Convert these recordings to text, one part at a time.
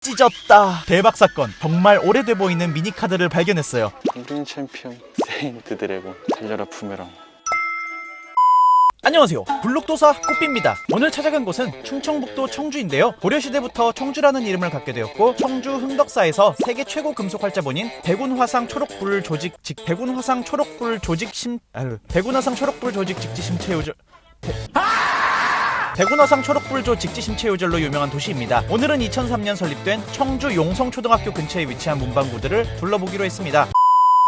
찢었다. 대박 사건. 정말 오래돼 보이는 미니카드를 발견했어요. 우리는 챔피언 세인트 드래곤 달려라 부메랑. 안녕하세요. 블록도사 꽃비입니다. 오늘 찾아간 곳은 충청북도 청주인데요. 고려시대부터 청주라는 이름을 갖게 되었고 청주 흥덕사에서 세계 최고 금속 활자본인 백운화상 초록불 조직 직 백운화상 초록불 조직 심 아유 백운화상 초록불 조직 직지 심체 요절 백운화상 초록불조 직지심체요절로 유명한 도시입니다. 오늘은 2003년 설립된 청주 용성초등학교 근처에 위치한 문방구들을 둘러보기로 했습니다.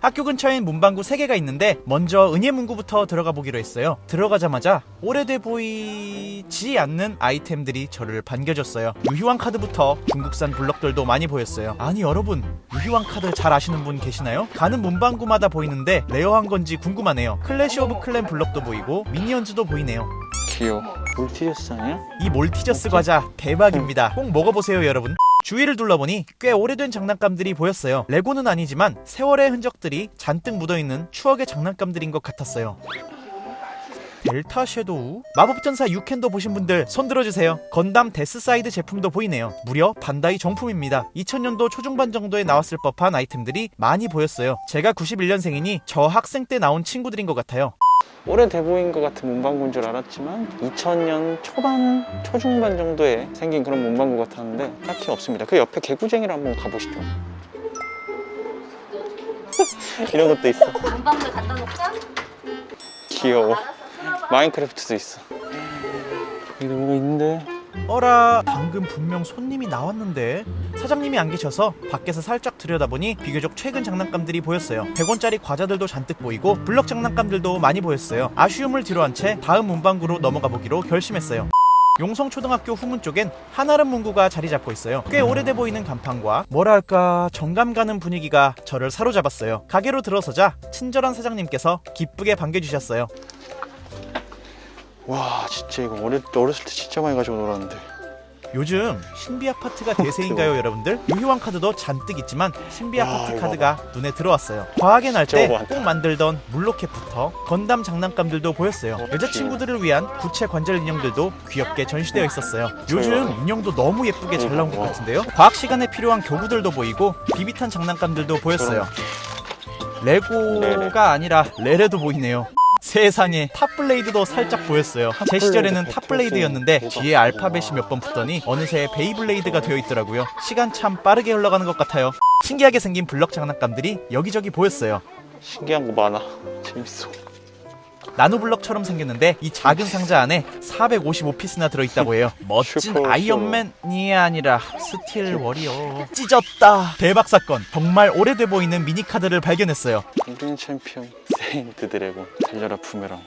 학교 근처엔 문방구 3개가 있는데 먼저 은예문구부터 들어가 보기로 했어요. 들어가자마자 오래돼 보이지 않는 아이템들이 저를 반겨줬어요. 유희왕 카드부터 중국산 블럭들도 많이 보였어요. 아니 여러분 유희왕 카드 잘 아시는 분 계시나요? 가는 문방구마다 보이는데 레어한 건지 궁금하네요. 클래시 오브 클랜 블럭도 보이고 미니언즈도 보이네요. 귀여워 몰티저스 아니야? 이 몰티저스 과자 대박입니다. 꼭 먹어보세요, 여러분. 주위를 둘러보니 꽤 오래된 장난감들이 보였어요. 레고는 아니지만 세월의 흔적들이 잔뜩 묻어있는 추억의 장난감들인 것 같았어요. 델타 섀도우? 마법전사 유캔도 보신 분들 손 들어주세요. 건담 데스사이드 제품도 보이네요. 무려 반다이 정품입니다. 2000년도 초중반 정도에 나왔을 법한 아이템들이 많이 보였어요. 제가 91년생이니 저 학생 때 나온 친구들인 것 같아요. 오래돼 보인 것 같은 문방구인 줄 알았지만 2000년 초반 초중반 정도에 생긴 그런 문방구 같았는데 딱히 없습니다. 그 옆에 개구쟁이를 한번 가보시죠. 이런 것도 있어. 문방구에 갖다 놓을까? 귀여워. 마인크래프트도 있어. 여기도 뭐가 있는데 어라 방금 분명 손님이 나왔는데 사장님이 안 계셔서 밖에서 살짝 들여다보니 비교적 최근 장난감들이 보였어요 100원짜리 과자들도 잔뜩 보이고 블럭 장난감들도 많이 보였어요 아쉬움을 뒤로한 채 다음 문방구로 넘어가 보기로 결심했어요 용성초등학교 후문 쪽엔 한아름 문구가 자리 잡고 있어요. 꽤 오래돼 보이는 간판과 뭐랄까 정감 가는 분위기가 저를 사로잡았어요. 가게로 들어서자 친절한 사장님께서 기쁘게 반겨주셨어요. 와 진짜 이거 때- 어렸을 때 진짜 많이 가지고 놀았는데 요즘 신비 아파트가 대세인가요, 여러분들? 유희왕 카드도 잔뜩 있지만 신비 야, 아파트 이거 카드가 눈에 들어왔어요. 과하게 날때 많다. 꼭 만들던 물로켓부터 건담 장난감들도 보였어요. 어, 여자친구들을 위한 구체 관절 인형들도 귀엽게 전시되어 있었어요. 요즘. 인형도 너무 예쁘게 잘 나온 것 와. 같은데요. 과학 시간에 필요한 교구들도 보이고 비비탄 장난감들도 보였어요. 레고가 아니라 레레도 보이네요. 세상에 탑블레이드도 살짝 보였어요. 제 시절에는 탑블레이드였는데 뒤에 알파벳이 몇 번 붙더니 어느새 베이블레이드가 되어 있더라고요. 시간 참 빠르게 흘러가는 것 같아요. 신기하게 생긴 블럭 장난감들이 여기저기 보였어요. 신기한 거 많아 재밌어 나노블럭처럼 생겼는데 이 작은 상자 안에 455피스나 들어있다고 해요. 멋진 아이언맨이 아니라 스틸 워리어. 찢었다. 대박 사건. 정말 오래돼 보이는 미니카드를 발견했어요. 우리는 챔피언 세인트 드래곤 달려라 부메랑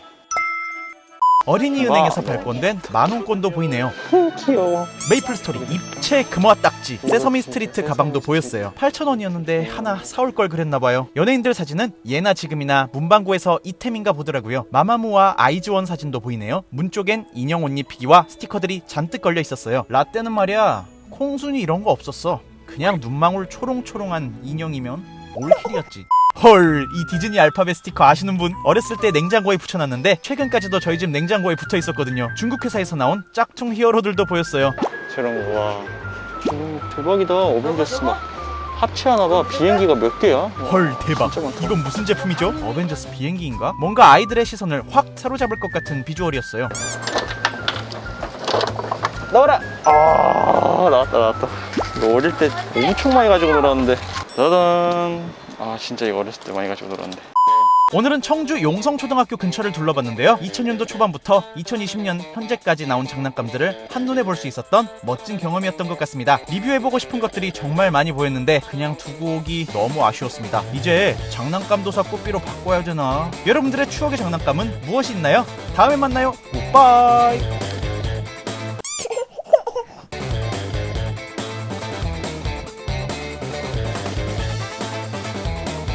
어린이은행에서 와. 발권된 만원권도 보이네요. 귀여워. 메이플 스토리 입체 금화 딱지 세서미 스트리트 가방도 보였어요. 8,000원이었는데 하나 사올 걸 그랬나 봐요. 연예인들 사진은 예나 지금이나 문방구에서 이템인가 보더라고요. 마마무와 아이즈원 사진도 보이네요. 문 쪽엔 인형 옷 입히기와 스티커들이 잔뜩 걸려 있었어요. 라떼는 말이야 콩순이 이런 거 없었어. 그냥 눈망울 초롱초롱한 인형이면 올킬이었지 헐, 이 디즈니 알파벳 스티커 아시는 분? 어렸을 때 냉장고에 붙여놨는데 최근까지도 저희 집 냉장고에 붙어 있었거든요. 중국 회사에서 나온 짝퉁 히어로들도 보였어요. 저런 거와 대박이다 어벤져스 막 합체하나봐 비행기가 몇 개야? 헐 대박 진짜 많다. 이건 무슨 제품이죠? 어벤져스 비행기인가? 뭔가 아이들의 시선을 확 사로잡을 것 같은 비주얼이었어요 나와라 아 나왔다 나왔다 이거 어릴 때 엄청 많이 가지고 놀았는데 짜잔 아 진짜 이거 어렸을 때 많이 가지고 놀았는데. 오늘은 청주 용성초등학교 근처를 둘러봤는데요. 2000년도 초반부터 2020년 현재까지 나온 장난감들을 한눈에 볼 수 있었던 멋진 경험이었던 것 같습니다. 리뷰해보고 싶은 것들이 정말 많이 보였는데 그냥 두고 오기 너무 아쉬웠습니다. 이제 장난감 도 사 꽃비로 바꿔야 되나? 여러분들의 추억의 장난감은 무엇이 있나요? 다음에 만나요. 굿바이